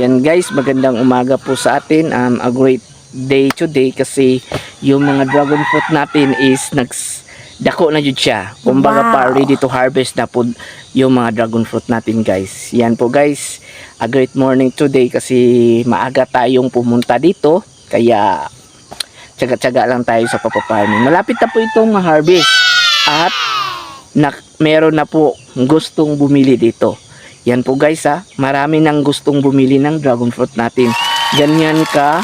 Yan guys, magandang umaga po sa atin. Um, a great day today kasi yung mga dragon fruit natin is nags dako na jud siya. Kumbaga Wow. pa ready to harvest na po yung mga dragon fruit natin guys. Yan po guys, a great morning today kasi maaga tayong pumunta dito. Kaya tsaga-tsaga lang tayo sa papafarming. Malapit na po itong ma-harvest at na, meron na po gustong bumili dito. Yan po guys ha, marami nang gustong bumili ng dragon fruit natin. Ganyan ka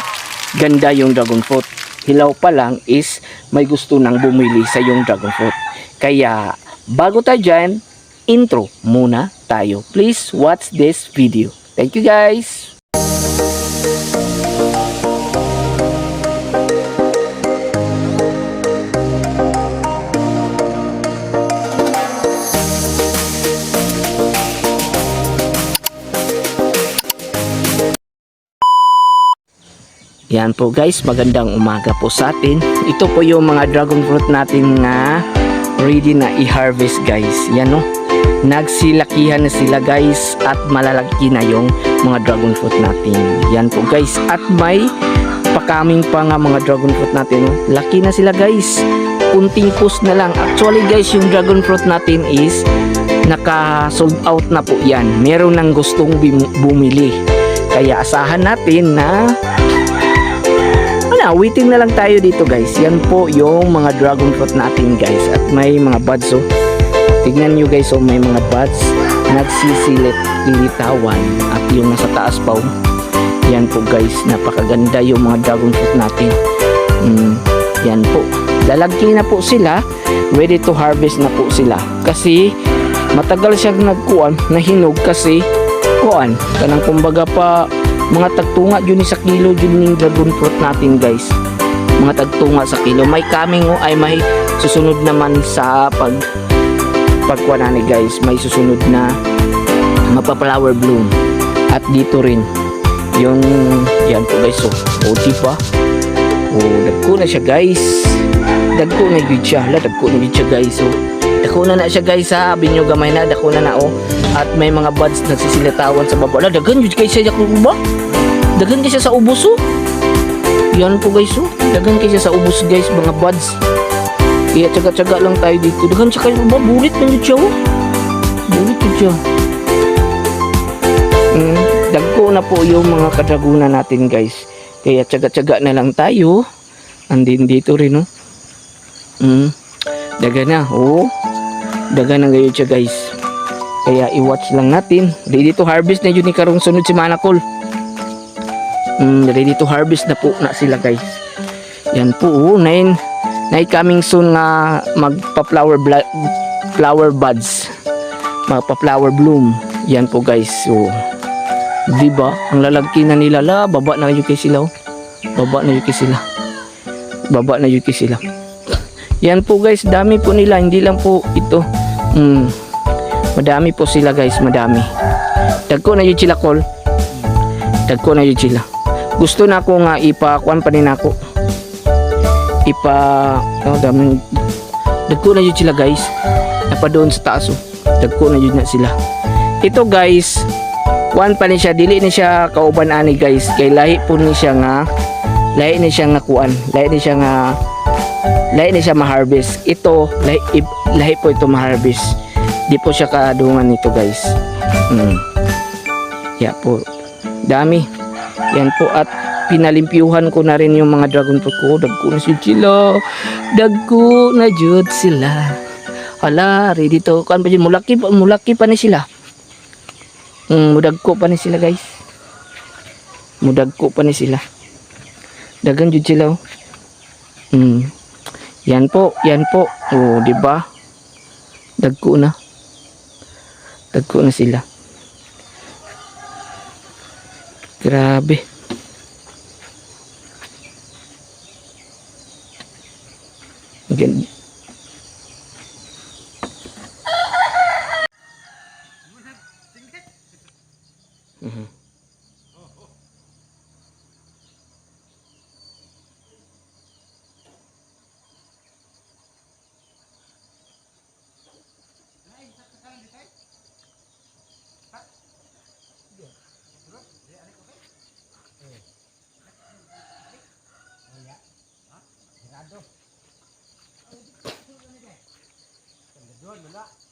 ganda yung dragon fruit. Hilaw pa lang is may gusto nang bumili sa yung dragon fruit. Kaya bago tayo dyan, intro muna tayo. Please watch this video. Thank you guys! Yan po guys, magandang umaga po sa atin. Ito po yung mga dragon fruit natin nga ready na i-harvest guys. Yan no. Nagsilakihan na sila guys at malalaki na yung mga dragon fruit natin. Yan po guys. At may pakaming pa nga mga dragon fruit natin. Laki na sila guys. Kunting push na lang. Actually guys, yung dragon fruit natin is naka sold out na po yan. Meron nang gustong bumili. Kaya asahan natin na wala, waiting na lang tayo dito guys. Yan po yung mga dragon fruit natin guys. At may mga buds oh. Tignan nyo guys oh, may mga buds. Nagsisilit lilitawan. At yung nasa taas pa oh. Yan po guys, napakaganda yung mga dragon fruit natin. Mm, yan po. Lalagki na po sila. Ready to harvest na po sila. Kasi matagal siyang nagkuan, nahinog kasi kuan. Kanang kumbaga pa mga tagtunga yun sa kilo yun yung dragon fruit natin guys. Mga tagtunga sa kilo. May coming oh, ay may susunod naman sa pag pagkuha ni guys. May susunod na mapaplower bloom. At dito rin yung yan po guys oh, oh diba? Oh dagko na siya guys. Dagko na yun siya. Dagko na yun siya guys oh dako na siya guys ha. Sabi nyo gamay na dako na na oh. At may mga buds nagsisilitawan sa baba. Dagan yun guys siya ba dagan kayo siya sa ubos oh. Yan po guys oh. Dagan kayo siya sa ubos guys mga buds. Kaya tsaga-tsaga lang tayo dito. Dagan siya kayo ba bulit na yun siya oh. Bulit yun siya. Mm, dagko na po yung mga kadraguna natin guys. Kaya tsaga-tsaga na lang tayo. Andin dito rin oh. Mm, daga na oh daga na ngayon siya guys. Kaya i-watch lang natin. Ready to harvest na yun ni karong sunod si Manakol mm, ready to harvest na po na sila guys. Yan po oh, nine na coming soon nga magpa-flower bla- flower buds. Magpa-flower bloom. Yan po guys so di ba ang lalagki na nila la baba na kay sila oh. baba na kay sila. Baba na kay sila yan po guys. Dami po nila. Hindi lang po ito. Mm, madami po sila guys. Madami. Dagko na yung sila call dagko na yung sila. Gusto na ko nga ipakuan pa rin ako. Ipa oh, dami. Dagko na yun sila guys. Napa doon sa taas oh. dagko na yun na sila. Ito guys. Kuan pa ni siya. Dili ni siya kauban ani guys. Kay lahi po ni siya nga lahi ni siya nga kuan lahi ni siya nga lahi ni siya ma-harvest ito lahi, lahi po ito ma-harvest di po siya kaadungan nito guys mm. yeah po dami yan po at pinalimpyuhan ko na rin yung mga dragon fruit ko. Dagko na si sila. Dagko na jud sila. Hala, ready to. Kan pa dyan, mulaki mulaki pa ni sila. Mm, mudagko pa ni sila guys. Mudagko pa ni sila. dagan jud sila hmm. yan po yan po. Oh di ba? Dagko na. Dagko na sila. Grabe. Gan Mm-hmm. Doon, wala.